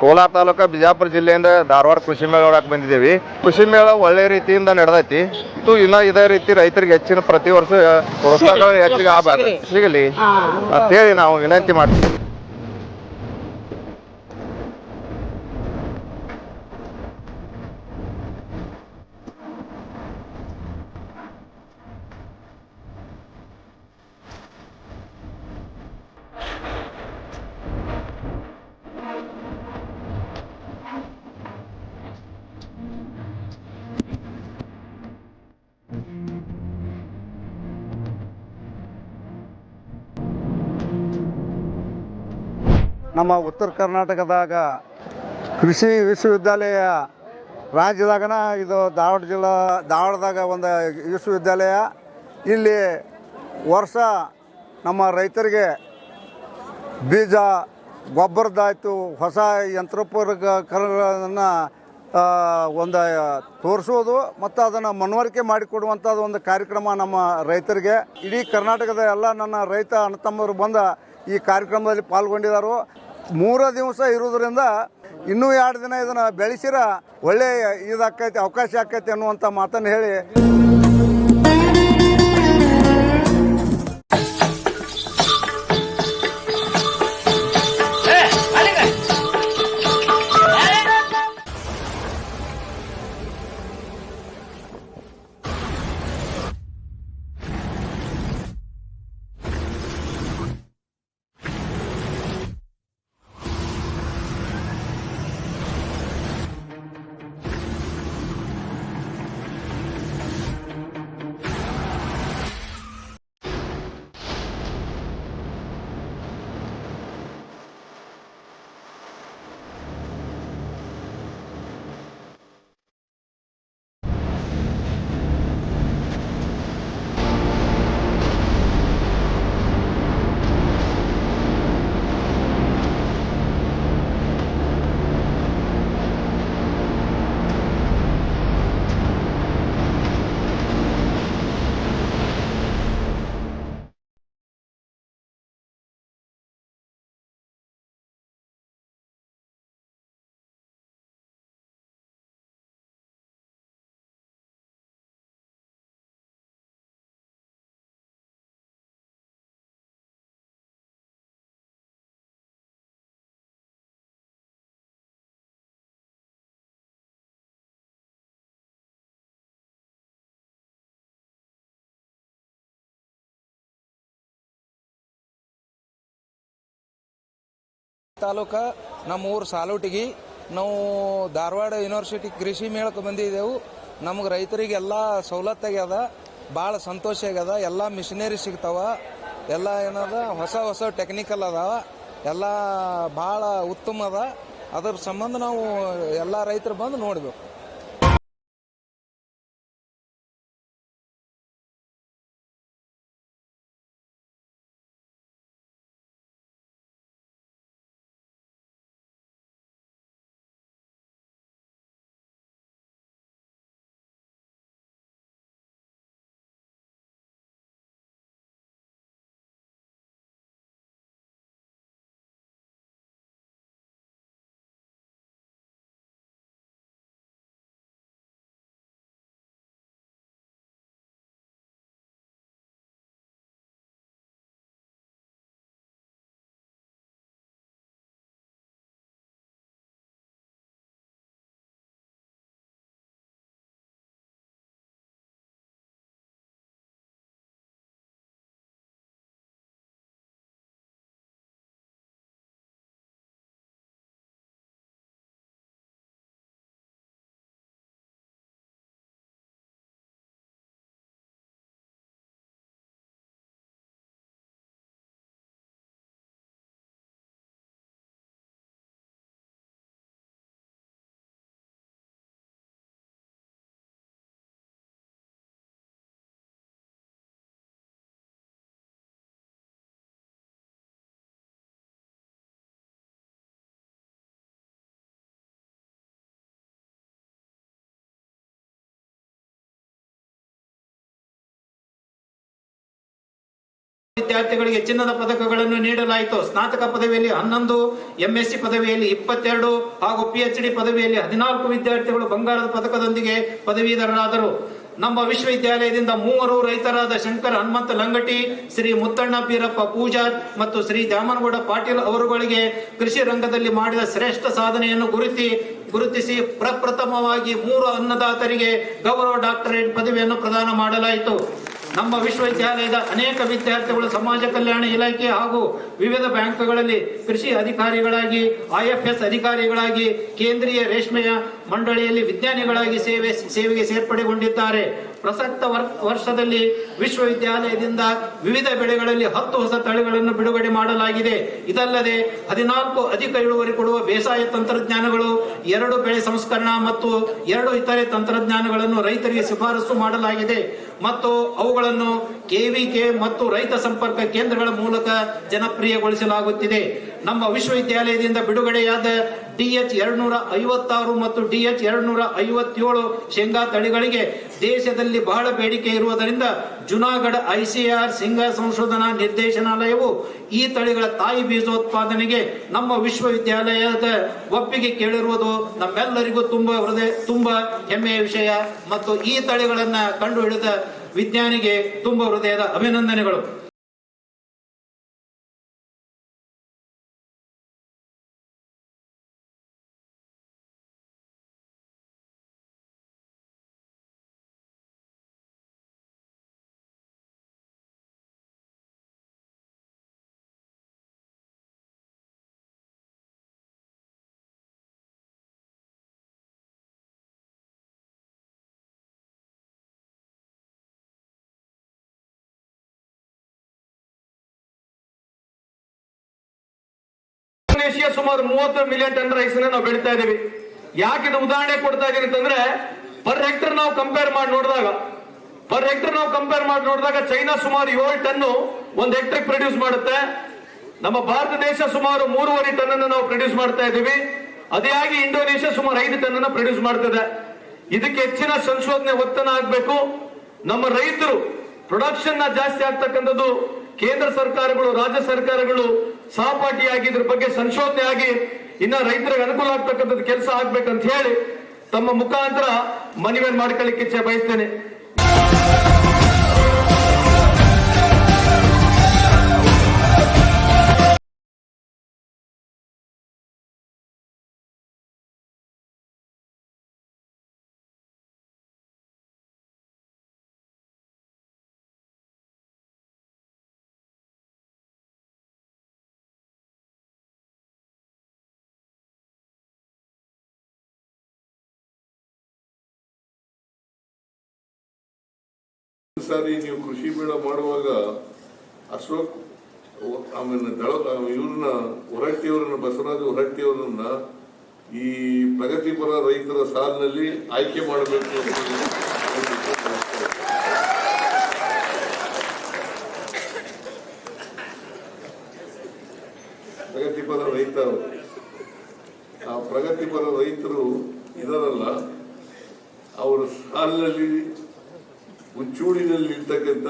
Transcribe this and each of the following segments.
ಕೋಲಾರ ತಾಲೂಕ ಬಿಜಾಪುರ ಜಿಲ್ಲೆಯಿಂದ ಧಾರವಾಡ ಕೃಷಿ ಮೇಳ ನೋಡಕ್ಕೆ ಬಂದಿದ್ದೀವಿ. ಕೃಷಿ ಮೇಳ ಒಳ್ಳೆ ರೀತಿಯಿಂದ ನಡೆದೈತಿ. ಮತ್ತು ಇನ್ನ ಇದೇ ರೀತಿ ರೈತರಿಗೆ ಹೆಚ್ಚಿನ ಪ್ರತಿ ವರ್ಷ ಪ್ರೋತ್ಸಾಹಗಳು ಹೆಚ್ಚಿಗೆ ಆಗಬಾರ್ದು. ಸಿಗಲಿ. ಅಂತೇಳಿ ನಾವು ವಿನಂತಿ ಮಾಡ್ತೀವಿ. ನಮ್ಮ ಉತ್ತರ ಕರ್ನಾಟಕದಾಗ ಕೃಷಿ ವಿಶ್ವವಿದ್ಯಾಲಯ ರಾಜ್ಯದಾಗನ ಇದು ಧಾರವಾಡ ಜಿಲ್ಲಾ, ಧಾರವಾಡದಾಗ ಒಂದು ವಿಶ್ವವಿದ್ಯಾಲಯ. ಇಲ್ಲಿ ವರ್ಷ ನಮ್ಮ ರೈತರಿಗೆ ಬೀಜ ಗೊಬ್ಬರದಾಯಿತು ಹೊಸ ಯಂತ್ರೋಪಕರಣಗಳನ್ನು ಒಂದು ತೋರಿಸೋದು ಮತ್ತು ಅದನ್ನು ಮನವರಿಕೆ ಮಾಡಿಕೊಡುವಂಥದ್ದು ಒಂದು ಕಾರ್ಯಕ್ರಮ ನಮ್ಮ ರೈತರಿಗೆ. ಇಡೀ ಕರ್ನಾಟಕದ ಎಲ್ಲ ನನ್ನ ರೈತ ಅಣ್ಣ ತಮ್ಮರು ಬಂದ ಈ ಕಾರ್ಯಕ್ರಮದಲ್ಲಿ ಪಾಲ್ಗೊಂಡಿದ್ದಾರೆ ಮೂರು ದಿವಸ ಇರೋದ್ರಿಂದ ಇನ್ನೂ ಎರಡು ದಿನ ಇದನ್ನು ಬೆಳೆಸಿರ ಒಳ್ಳೆಯ ಇದಾಕೈತಿ ಅವಕಾಶ ಆಕೈತಿ ಅನ್ನುವಂಥ ಮಾತನ್ನು ಹೇಳಿ. ತಾಲೂಕ ನಮ್ಮ ಊರು ಸಾಲೋಟಿಗಿ. ನಾವು ಧಾರವಾಡ ಯೂನಿವರ್ಸಿಟಿ ಕೃಷಿ ಮೇಳಕ್ಕೆ ಬಂದಿದ್ದೆವು. ನಮ್ಗೆ ರೈತರಿಗೆಲ್ಲ ಸವಲತ್ತಾಗ್ಯದ, ಭಾಳ ಸಂತೋಷ ಆಗ್ಯದ. ಎಲ್ಲ ಮಿಷನರಿ ಸಿಗ್ತಾವ. ಎಲ್ಲ ಏನದ, ಹೊಸ ಹೊಸ ಟೆಕ್ನಿಕಲ್ ಅದಾವ. ಎಲ್ಲ ಭಾಳ ಉತ್ತಮ ಅದ. ಅದ್ರ ಸಂಬಂಧ ನಾವು ಎಲ್ಲ ರೈತರು ಬಂದು ನೋಡ್ಬೇಕು. ವಿದ್ಯಾರ್ಥಿಗಳಿಗೆ ಚಿನ್ನದ ಪದಕಗಳನ್ನು ನೀಡಲಾಯಿತು. ಸ್ನಾತಕ ಪದವಿಯಲ್ಲಿ ಹನ್ನೊಂದು ಎಂಎಸ್ಸಿ ಪದವಿಯಲ್ಲಿ ಇಪ್ಪತ್ತೆರಡು ಹಾಗೂ ಪಿಎಚ್ ಡಿ ಪದವಿಯಲ್ಲಿ ಹದಿನಾಲ್ಕು ವಿದ್ಯಾರ್ಥಿಗಳು ಬಂಗಾರದ ಪದಕದೊಂದಿಗೆ ಪದವೀಧರರಾದರು. ನಮ್ಮ ವಿಶ್ವವಿದ್ಯಾಲಯದಿಂದ ಮೂವರು ರೈತರಾದ ಶಂಕರ್ ಹನುಮಂತ ಲಂಗಟಿ, ಶ್ರೀ ಮುತ್ತಣ್ಣ ಪೀರಪ್ಪ ಪೂಜಾರ್ ಮತ್ತು ಶ್ರೀ ದ್ಯಾಮನಗೌಡ ಪಾಟೀಲ್ ಅವರುಗಳಿಗೆ ಕೃಷಿ ರಂಗದಲ್ಲಿ ಮಾಡಿದ ಶ್ರೇಷ್ಠ ಸಾಧನೆಯನ್ನು ಗುರುತಿ, ಗುರುತಿಸಿ ಪ್ರಪ್ರಥಮವಾಗಿ ಮೂರು ಅನ್ನದಾತರಿಗೆ ಗೌರವ ಡಾಕ್ಟರೇಟ್ ಪದವಿಯನ್ನು ಪ್ರದಾನ ಮಾಡಲಾಯಿತು. ನಮ್ಮ ವಿಶ್ವವಿದ್ಯಾಲಯದ ಅನೇಕ ವಿದ್ಯಾರ್ಥಿಗಳು ಸಮಾಜ ಕಲ್ಯಾಣ ಇಲಾಖೆ ಹಾಗೂ ವಿವಿಧ ಬ್ಯಾಂಕ್ಗಳಲ್ಲಿ ಕೃಷಿ ಅಧಿಕಾರಿಗಳಾಗಿ ಐಎಫ್ಎಸ್ ಅಧಿಕಾರಿಗಳಾಗಿ, ಕೇಂದ್ರೀಯ ರೇಷ್ಮೆಯ ಮಂಡಳಿಯಲ್ಲಿ ವಿಜ್ಞಾನಿಗಳಾಗಿ ಸೇವೆ, ಸೇವೆಗೆ ಸೇರ್ಪಡೆಗೊಂಡಿದ್ದಾರೆ. ಪ್ರಸಕ್ತ ವರ್ಷದಲ್ಲಿ ವಿಶ್ವವಿದ್ಯಾಲಯದಿಂದ ವಿವಿಧ ಬೆಳೆಗಳಲ್ಲಿ ಹತ್ತು ಹೊಸ ತಳಿಗಳನ್ನು ಬಿಡುಗಡೆ ಮಾಡಲಾಗಿದೆ. ಇದಲ್ಲದೆ ಹದಿನಾಲ್ಕು ಅಧಿಕ ಇಳುವರಿ ಕೊಡುವ ಬೇಸಾಯ ತಂತ್ರಜ್ಞಾನಗಳು, ಎರಡು ಬೆಳೆ ಸಂಸ್ಕರಣಾ ಮತ್ತು ಎರಡು ಇತರೆ ತಂತ್ರಜ್ಞಾನಗಳನ್ನು ರೈತರಿಗೆ ಶಿಫಾರಸು ಮಾಡಲಾಗಿದೆ. ಮತ್ತು ಅವುಗಳನ್ನು ಕೆವಿಕೆ ಮತ್ತು ರೈತ ಸಂಪರ್ಕ ಕೇಂದ್ರಗಳ ಮೂಲಕ ಜನಪ್ರಿಯಗೊಳಿಸಲಾಗುತ್ತಿದೆ. ನಮ್ಮ ವಿಶ್ವವಿದ್ಯಾಲಯದಿಂದ ಬಿಡುಗಡೆಯಾದ ಡಿಎಚ್ ಎರಡ್ನೂರ ಐವತ್ತಾರು ಮತ್ತು ಡಿಎಚ್ ಎರಡ್ನೂರ ಐವತ್ತೇಳು ಶೇಂಗಾ ತಳಿಗಳಿಗೆ ದೇಶದಲ್ಲಿ ಬಹಳ ಬೇಡಿಕೆ ಇರುವುದರಿಂದ ಜುನಾಗಢ ಐಸಿಆರ್ ಸಿಂಗ ಸಂಶೋಧನಾ ನಿರ್ದೇಶನಾಲಯವು ಈ ತಳಿಗಳ ತಾಯಿ ಬೀಜೋತ್ಪಾದನೆಗೆ ನಮ್ಮ ವಿಶ್ವವಿದ್ಯಾಲಯದ ಒಪ್ಪಿಗೆ ಕೇಳಿರುವುದು ನಮ್ಮೆಲ್ಲರಿಗೂ ತುಂಬಾ ಹೃದಯ, ತುಂಬಾ ಹೆಮ್ಮೆಯ ವಿಷಯ. ಮತ್ತು ಈ ತಳಿಗಳನ್ನು ಕಂಡುಹಿಡಿದ ವಿಜ್ಞಾನಿಗೆ ತುಂಬ ಹೃದಯದ ಅಭಿನಂದನೆಗಳು. ಇಂಡೋನೇಷಿಯಾ ಸುಮಾರು ಮೂವತ್ತು ಮಿಲಿಯನ್ ಟನ್ ರೈಸ್ ನಾವು ಬೆಳಿತಾ ಇದೀವಿ. ಯಾಕೆ ಇದು ಉದಾಹರಣೆ ಕೊಡ್ತಾ ಇದೀನಿ ಅಂತಂದ್ರೆ ಪರ್ ಹೆಕ್ಟರ್ ನಾವು ಕಂಪೇರ್ ಮಾಡಿ ನೋಡಿದಾಗ ಪರ್ ಹೆಕ್ಟರ್ ನಾವು ಕಂಪೇರ್ ಮಾಡಿ ನೋಡಿದಾಗ ಚೈನಾ ಸುಮಾರು ಏಳು ಟನ್ ಒಂದು ಹೆಕ್ಟರ್ ಪ್ರೊಡ್ಯೂಸ್ ಮಾಡುತ್ತೆ. ನಮ್ಮ ಭಾರತ ದೇಶ ಸುಮಾರು ಮೂರುವರೆ ಟನ್ ಅನ್ನು ನಾವು ಪ್ರೊಡ್ಯೂಸ್ ಮಾಡ್ತಾ ಇದ್ದೀವಿ ಅದೇ ಆಗಿ ಇಂಡೋನೇಷ್ಯಾ ಸುಮಾರು ಐದು ಟನ್ ಅನ್ನ ಪ್ರೊಡ್ಯೂಸ್ ಮಾಡ್ತದೆ. ಇದಕ್ಕೆ ಹೆಚ್ಚಿನ ಸಂಶೋಧನೆ ಒತ್ತನ ಆಗಬೇಕು ನಮ್ಮ ರೈತರು ಪ್ರೊಡಕ್ಷನ್ನ ಜಾಸ್ತಿ ಆಗ್ತಕ್ಕಂಥದ್ದು ಕೇಂದ್ರ ಸರ್ಕಾರಗಳು, ರಾಜ್ಯ ಸರ್ಕಾರಗಳು ಸಹಪಾಠಿಯಾಗಿ ಇದ್ರ ಬಗ್ಗೆ ಸಂಶೋಧನೆ ಆಗಿ ಇನ್ನ ರೈತರಿಗೆ ಅನುಕೂಲ ಆಗ್ತಕ್ಕಂಥದ್ದು ಕೆಲಸ ಆಗ್ಬೇಕಂತ ಹೇಳಿ ತಮ್ಮ ಮುಖಾಂತರ ಮನವಿಯನ್ನು ಮಾಡ್ಕೊಳ್ಳಿಕ್ಕೆ ಬಯಸ್ತೇನೆ. ಸಾರಿ ನೀವು ಕೃಷಿ ಮೇಳ ಮಾಡುವಾಗ ಅಶೋಕ್, ಆಮೇಲೆ ದಳ, ಇವ್ರನ್ನ, ಹೊರಟ್ಟಿಯವರನ್ನ, ಬಸವರಾಜ ಹೊರಟ್ಟಿಯವರನ್ನ ಈ ಪ್ರಗತಿಪರ ರೈತರ ಸಾಲಿನಲ್ಲಿ ಆಯ್ಕೆ ಮಾಡಬೇಕು ಪ್ರಗತಿಪರ ರೈತ ಆ ಪ್ರಗತಿಪರ ರೈತರು ಇದರಲ್ಲ, ಅವರ ಸಾಲಿನಲ್ಲಿ ಉಚ್ಚೂಡಿನಲ್ಲಿ ಇರ್ತಕ್ಕಂಥ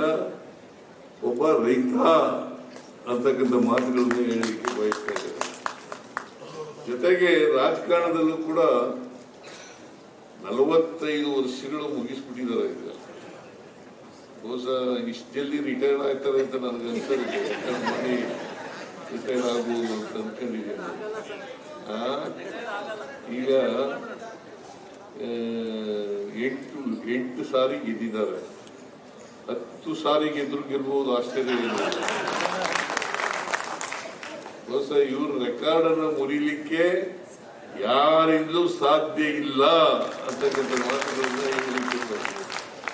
ಒಬ್ಬ ರೈತ ಅಂತಕ್ಕಂಥ ಮಾತುಗಳನ್ನು ಹೇಳಲಿಕ್ಕೆ ಬಯಸ್ತಾ ಜೊತೆಗೆ ರಾಜಕಾರಣದಲ್ಲೂ ಕೂಡ ನಲವತ್ತೈದು ವರ್ಷಗಳು ಮುಗಿಸ್ಬಿಟ್ಟಿದ್ದಾರೆ ಈಗ. ಬಹುಶಃ ಇಷ್ಟು ಜಲ್ದಿ ರಿಟೈರ್ ಆಗ್ತಾರೆ ಅಂತ ನನಗೆ ಮಾಡಿ ರಿಟೈರ್ ಆಗ್ಬೋದು ಅಂತ ಅನ್ಕೊಂಡಿದ್ದೇನೆ. ಈಗ ಎಂಟು ಎಂಟು ಸಾರಿ ಗೆದ್ದಿದ್ದಾರೆ. ಹತ್ತು ಸಾರಿಗೆ ಗೆದ್ರು ಗೆಲ್ಬಹುದು ಆಶ್ಚರ್ಯ ಇಲ್ಲ ಬಹುಶಃ ಇವ್ರ ರೆಕಾರ್ಡ್ ಅನ್ನು ಮುರಿಲಿಕ್ಕೆ ಯಾರಿಂದಲೂ ಸಾಧ್ಯ ಇಲ್ಲ ಅಂತಕ್ಕಂಥ ಮಾತುಗಳನ್ನ ಬಯಸ್ತೇನೆ.